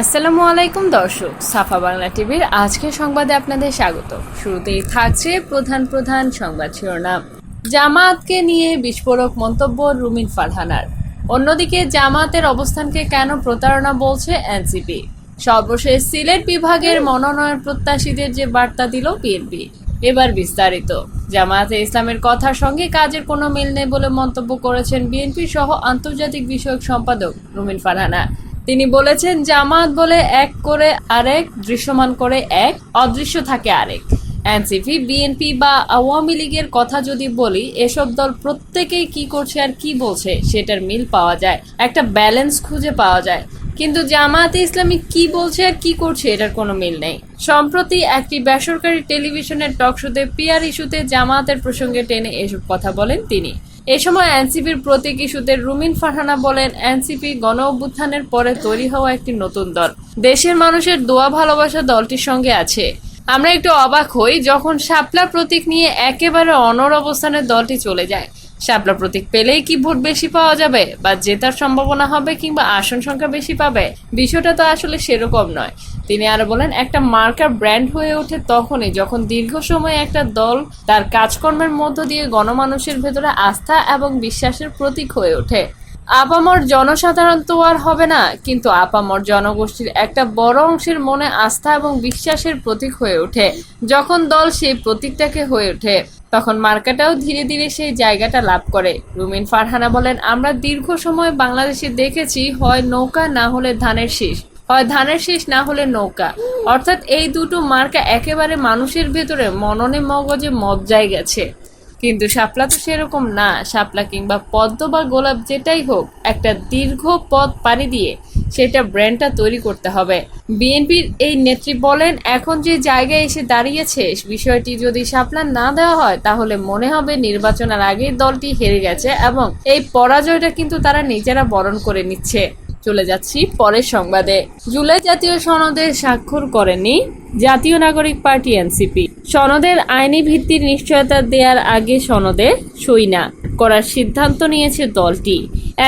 আসসালামু আলাইকুম, দর্শক। সাফা বাংলা টিভির আজকের সংবাদে আপনাদের স্বাগত। শুরুতেই থাকছে প্রধান প্রধান সংবাদ শিরোনাম। জামায়াতকে নিয়ে বিস্ফোরক মন্তব্য রুমিন ফারহানার। অন্যদিকে জামায়াতের অবস্থানকে কেন প্রতারণা বলছে এনসিপি? সর্বশেষ সিলেট বিভাগের মনোনয়ন প্রত্যাশীদের যে বার্তা দিল বিএনপি। এবার বিস্তারিত। জামায়াতে ইসলামের কথার সঙ্গে কাজের কোনো মিল নেই বলে মন্তব্য করেছেন বিএনপি সহ আন্তর্জাতিক বিষয়ক সম্পাদক রুমিন ফারহানা। তিনি বলেছেন জামাত বলে এক করে আরেক, দৃশ্যমান করে এক, অদৃশ্য থাকে আরেক। এনসিপি, বিএনপি বা আওয়ামী লীগের কথা যদি বলি, এসব দল প্রত্যেকেই কি করছে আর কি বলছে, সেটার মিল পাওয়া যায়, একটা ব্যালেন্স খুঁজে পাওয়া যায়। কিন্তু জামায়াতে ইসলামী কি বলছে আর কি করছে, এটার কোনো মিল নেই। সম্প্রতি একটি বেসরকারি টেলিভিশনের টক শোতে পিআর ইস্যুতে জামায়াতের প্রসঙ্গে টেনে এসব কথা বলেন তিনি। এ সময় এনসিপির প্রতীক ইস্যুতে রুমিন ফারহানা বলেন, এনসিপি গণ অভ্যুত্থানের পরে তৈরি হওয়া একটি নতুন দল। দেশের মানুষের দোয়া ভালোবাসা দলটির সঙ্গে আছে। আমরা একটু অবাক হই যখন শাপলা প্রতীক নিয়ে একেবারে অনর অবস্থানের দলটি চলে যায়। শাপলা প্রতীক পেলেই কি ভোট বেশি পাওয়া যাবে বা জেতার সম্ভাবনা হবে কিংবা আসন সংখ্যা বেশি পাবে? বিষয়টা তো আসলে সেরকম নয়। তিনি আরও বলেন, একটা মার্কার ব্র্যান্ড হয়ে ওঠে তখনই যখন দীর্ঘ সময় একটা দল তার কাজকর্মের মধ্য দিয়ে গণমানুষের ভেতরে আস্থা এবং বিশ্বাসের প্রতীক হয়ে ওঠে। আপামর জনসাধারণ তো আর হবে না, কিন্তু আপামর জনগোষ্ঠীর একটা বড় অংশের মনে আস্থা এবং বিশ্বাসের প্রতীক হয়ে ওঠে। যখন দল সেই প্রতীকটাকে হয়ে ওঠে, তখন মার্কাটাও ধীরে ধীরে সেই জায়গাটা লাভ করে। রুমিন ফারহানা বলেন, আমরা দীর্ঘ সময় বাংলাদেশে দেখেছি, হয় নৌকা না হলে ধানের শীষ। হয়, ধানের শীষ না হলে নৌকা। অর্থাৎ এই দুটো মার্কা একেবারে মানুষের ভেতরে মননে মগজে মজ্জায় গেছে। কিন্তু শাপলা তো সেরকম না। শাপলা কিংবা পদ্ম বা গোলাপ যেটাই হোক, একটা দীর্ঘ পথ পাড়ি দিয়ে সেটা ব্র্যান্ডটা তৈরি করতে হবে। বিএনপির এই নেত্রী বলেন, এখন যে জায়গায় এসে দাঁড়িয়েছে, বিষয়টি যদি শাপলা না দেওয়া হয়, তাহলে মনে হবে নির্বাচনের আগেই দলটি হেরে গেছে এবং এই পরাজয়টা কিন্তু তারা নিজেরা বরণ করে নিচ্ছে। চলে যাচ্ছি পরের সংবাদে। জুলাই জাতীয় সনদে স্বাক্ষর করেনি জাতীয় নাগরিক পার্টি এনসিপি। সনদের আইনি ভিত্তির নিশ্চয়তা দেওয়ার আগে সনদে সই না করার সিদ্ধান্ত নিয়েছে দলটি।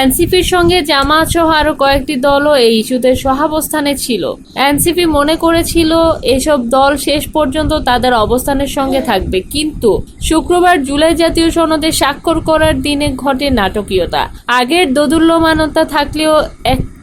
এনসিপির সঙ্গে জামাত সহ আরও কয়েকটি দলও এই ইস্যুতে সহাবস্থানে ছিল। এনসিপি মনে করেছিল, এসব দল শেষ পর্যন্ত তাদের অবস্থানের সঙ্গে থাকবে, কিন্তু শুক্রবার জুলাই জাতীয় সনদে স্বাক্ষর করার দিনে ঘটে নাটকীয়তা। আগের দোদুল্যমানতা থাকলেও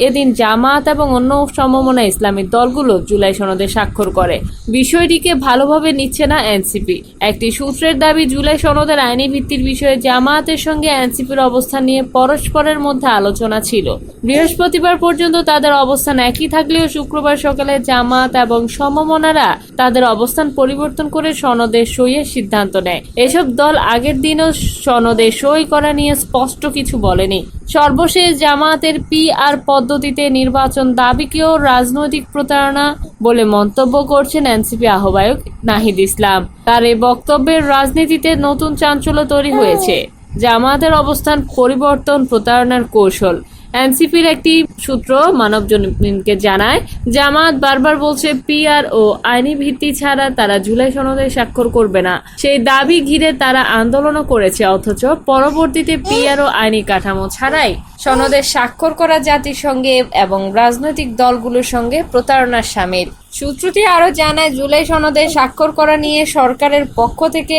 এদিন জামাত এবং অন্য সমমনা ইসলামী দলগুলো জুলাই সনদে স্বাক্ষর করে বিষয়টিকে ভালোভাবে নিচ্ছে না এনসিপি। একটি সূত্রের দাবি, জুলাই সনদের আইনি ভিত্তির বিষয়ে জামায়াতের সঙ্গে এনসিপির অবস্থান নিয়ে পরস্পরের মধ্যে আলোচনা ছিল। বৃহস্পতিবার পর্যন্ত তাদের অবস্থান একই থাকলেও শুক্রবার সকালে জামাত এবং সমমনারা তাদের অবস্থান পরিবর্তন করে সনদে সইয়ের সিদ্ধান্ত নেয়। এসব দল আগের দিনও সনদে সই করা নিয়ে স্পষ্ট কিছু বলেনি। সর্বশেষ জামায়াতের পি আর পদ্ধতিতে নির্বাচন দাবিকেও রাজনৈতিক প্রতারণা বলে মন্তব্য করছেন এনসিপি আহ্বায়ক নাহিদ ইসলাম। তার এই বক্তব্যের রাজনীতিতে নতুন চাঞ্চল্য তৈরি হয়েছে। জামায়াতের অবস্থান পরিবর্তন প্রতারণার কৌশল। এনসিপির একটি সূত্র মানব জমিনকে জানায়, জামাত বারবার বলছে পিআর ও আইনি ভিত্তি ছাড়া তারা জুলাই সনদে স্বাক্ষর করবে না। সেই দাবি ঘিরে তারা আন্দোলনও করেছে, অথচ পরবর্তীতে পিআর ও আইনি কাঠামো ছাড়াই সনদে স্বাক্ষর করা জাতির সঙ্গে এবং রাজনৈতিক দলগুলোর সঙ্গে প্রতারণার সামিল। সূত্রটি আরও জানায়, জুলাই সনদে স্বাক্ষর করা নিয়ে সরকারের পক্ষ থেকে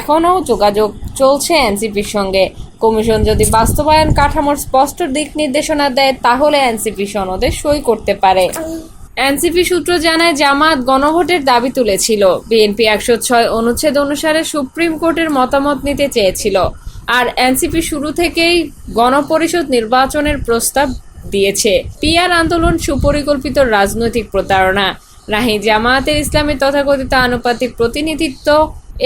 এখনও যোগাযোগ চলছে এনসিপির সঙ্গে। কমিশন যদি বাস্তবায়ন কাঠামোর স্পষ্ট দিক নির্দেশনা দেয়, তাহলে এনসিপি সনদে সই করতে পারে। এনসিপি সূত্র জানায়, জামাত গণভোটের দাবি তুলেছিল। বিএনপি একশো ছয় অনুচ্ছেদ অনুসারে সুপ্রিম কোর্টের মতামত নিতে চেয়েছিল। আর এনসিপি শুরু থেকেই গণপরিষদ নির্বাচনের প্রস্তাব দিয়েছে। পিআর আন্দোলন সুপরিকল্পিত রাজনৈতিক প্রতারণা। রাহি জামায়াতের ইসলামের তথাকথিত আনুপাতিক প্রতিনিধিত্ব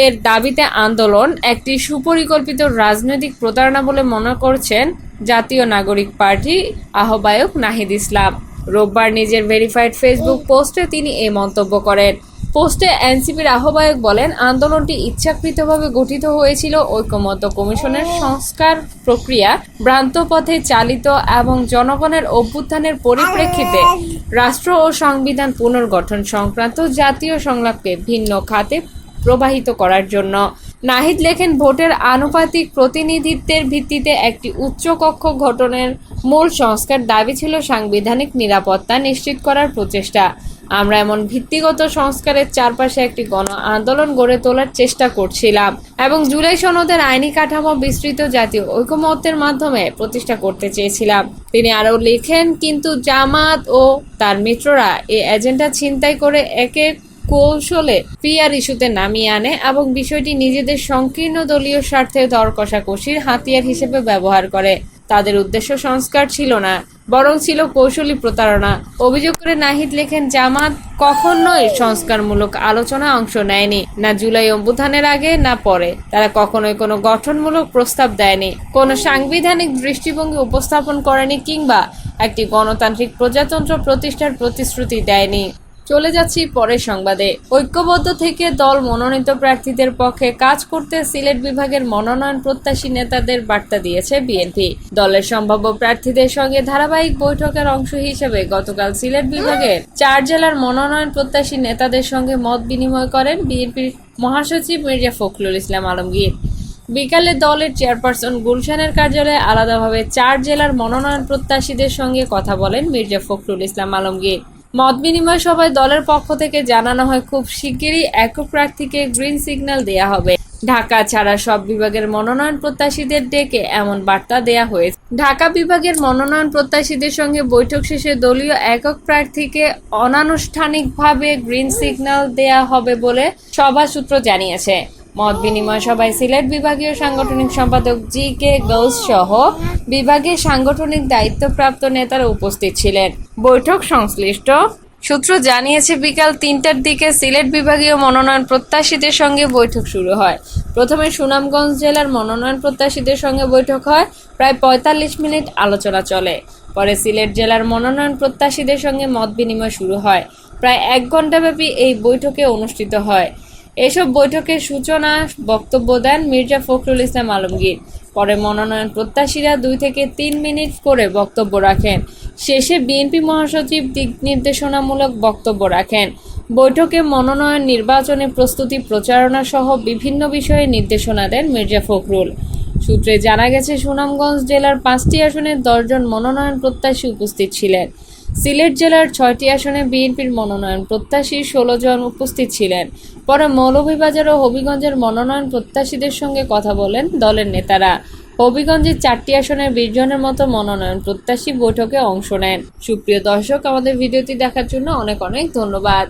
এর দাবিতে আন্দোলন একটি সুপরিকল্পিত রাজনৈতিক প্রতারণা বলে মনে করছেন জাতীয় নাগরিক পার্টি আহ্বায়ক নাহিদ ইসলাম। রোববার নিজের ভেরিফাইড ফেসবুক পোস্টে তিনি এই মন্তব্য করেন। পোস্টে এনসিপির আহ্বায়ক বলেন, আন্দোলনটি ইচ্ছাকৃতভাবে গঠিত হয়েছিল ঐকমত্য কমিশনের সংস্কার প্রক্রিয়া, ভ্রান্ত পথে চালিত এবং জনগণের অভ্যুত্থানের পরিপ্রেক্ষিতে রাষ্ট্র ও সংবিধান পুনর্গঠন সংক্রান্ত জাতীয় সংলাপকে ভিন্ন খাতে প্রবাহিত করার জন্য। নাহিদ লেখেন, ভোটের আনুপাতিক প্রতিনিধিত্বের ভিত্তিতে একটি উচ্চকক্ষ গঠনের মূল সংস্কার দাবি ছিল সাংবিধানিক নিরাপত্তা নিশ্চিত করার প্রচেষ্টা। আমরা এমন ভিত্তিগত সংস্কারের চারপাশে একটি গণ আন্দোলন গড়ে তোলার চেষ্টা করছিলাম এবং জুলাই সনদের আইনি কাঠামো বিস্তৃত জাতীয় ঐকমত্যের মাধ্যমে প্রতিষ্ঠা করতে চেয়েছিলাম। তিনি আরও লেখেন, কিন্তু জামাত ও তার মিত্ররা এই এজেন্ডা ছিনতাই করে একে কৌশলে পিআর ইস্যুতে নামিয়ে আনে এবং বিষয়টি নিজেদের সংকীর্ণ দলীয় স্বার্থে দর কষাকষির হাতিয়ার হিসেবে ব্যবহার করে। তাদের উদ্দেশ্য সংস্কার ছিল না, বরং ছিল কৌশলী প্রতারণা। অভিযোগ করে নাহিদ লেখেন, জামাত কখনোই সংস্কারমূলক আলোচনা অংশ নেয়নি, না জুলাই অভ্যুত্থানের আগে, না পরে। তারা কখনোই কোনো গঠনমূলক প্রস্তাব দেয়নি, কোনো সাংবিধানিক দৃষ্টিভঙ্গি উপস্থাপন করেনি কিংবা একটি গণতান্ত্রিক প্রজাতন্ত্র প্রতিষ্ঠার প্রতিশ্রুতি দেয়নি। চলে যাচ্ছি পরের সংবাদে। ঐক্যবদ্ধ থেকে দল মনোনীত প্রার্থীদের পক্ষে কাজ করতে সিলেট বিভাগের মনোনয়ন প্রত্যাশী নেতাদের বার্তা দিয়েছে বিএনপি। দলের সম্ভাব্য প্রার্থীদের সঙ্গে ধারাবাহিক বৈঠকের অংশ হিসেবে গতকাল সিলেট বিভাগের চার জেলার মনোনয়ন প্রত্যাশী নেতাদের সঙ্গে মত বিনিময় করেন বিএনপির মহাসচিব মির্জা ফখরুল ইসলাম আলমগীর। বিকালে দলের চেয়ারপারসন গুলশানের কার্যালয়ে আলাদাভাবে চার জেলার মনোনয়ন প্রত্যাশীদের সঙ্গে কথা বলেন মির্জা ফখরুল ইসলাম আলমগীর। মত বিনিময় সভায় দলের পক্ষ থেকে জানানো হয়, খুব শিগগিরই একক প্রার্থীকে গ্রিন সিগন্যাল দেয়া হবে। ঢাকা ছাড়া সব বিভাগের মনোনয়ন প্রত্যাশীদের ডেকে এমন বার্তা দেয়া হয়েছে। ঢাকা বিভাগের মনোনয়ন প্রত্যাশীদের সঙ্গে বৈঠক শেষে দলীয় একক প্রার্থীকে অনানুষ্ঠানিকভাবে গ্রিন সিগন্যাল দেয়া হবে বলে সভা সূত্র জানিয়েছে। মত বিনিময় সভায় সিলেট বিভাগীয় সাংগঠনিক সম্পাদক জি কে গৌস সহ বিভাগের সাংগঠনিক দায়িত্বপ্রাপ্ত নেতারা উপস্থিত ছিলেন। বৈঠক সংশ্লিষ্ট। সূত্র জানিয়েছে, বিকাল তিনটার দিকে সিলেট বিভাগীয় মনোনয়ন প্রত্যাশীদের সঙ্গে বৈঠক শুরু হয়। প্রথমে সুনামগঞ্জ জেলার মনোনয়ন প্রত্যাশীদের সঙ্গে বৈঠক হয়। প্রায় পঁয়তাল্লিশ মিনিট আলোচনা চলে। পরে সিলেট জেলার মনোনয়ন প্রত্যাশীদের সঙ্গে মত বিনিময় শুরু হয়। প্রায় এক ঘণ্টাব্যাপী এই বৈঠকে অনুষ্ঠিত হয়। এসব বৈঠকের সূচনা বক্তব্য দেন মির্জা ফখরুল ইসলাম আলমগীর। পরে মনোনয়ন প্রত্যাশীরা দুই থেকে তিন মিনিট করে বক্তব্য রাখেন। শেষে বিএনপি মহাসচিব দিক নির্দেশনামূলক বক্তব্য রাখেন। বৈঠকে মনোনয়ন নির্বাচনে প্রস্তুতি প্রচারণা সহ বিভিন্ন বিষয়ে নির্দেশনা দেন মির্জা ফখরুল। সূত্রে জানা গেছে, সুনামগঞ্জ জেলার পাঁচটি আসনে দশজন মনোনয়ন প্রত্যাশী উপস্থিত ছিলেন। সিলেট জেলার ছয়টি আসনে বিএনপির মনোনয়ন প্রত্যাশী ষোলো জন উপস্থিত ছিলেন। পরে মৌলভীবাজার ও হবিগঞ্জের মনোনয়ন প্রত্যাশীদের সঙ্গে কথা বলেন দলের নেতারা। হবিগঞ্জের চারটি আসনের বিশ জনের মতো মনোনয়ন প্রত্যাশী বৈঠকে অংশ নেন। সুপ্রিয় দর্শক, আমাদের ভিডিওটি দেখার জন্য অনেক অনেক ধন্যবাদ।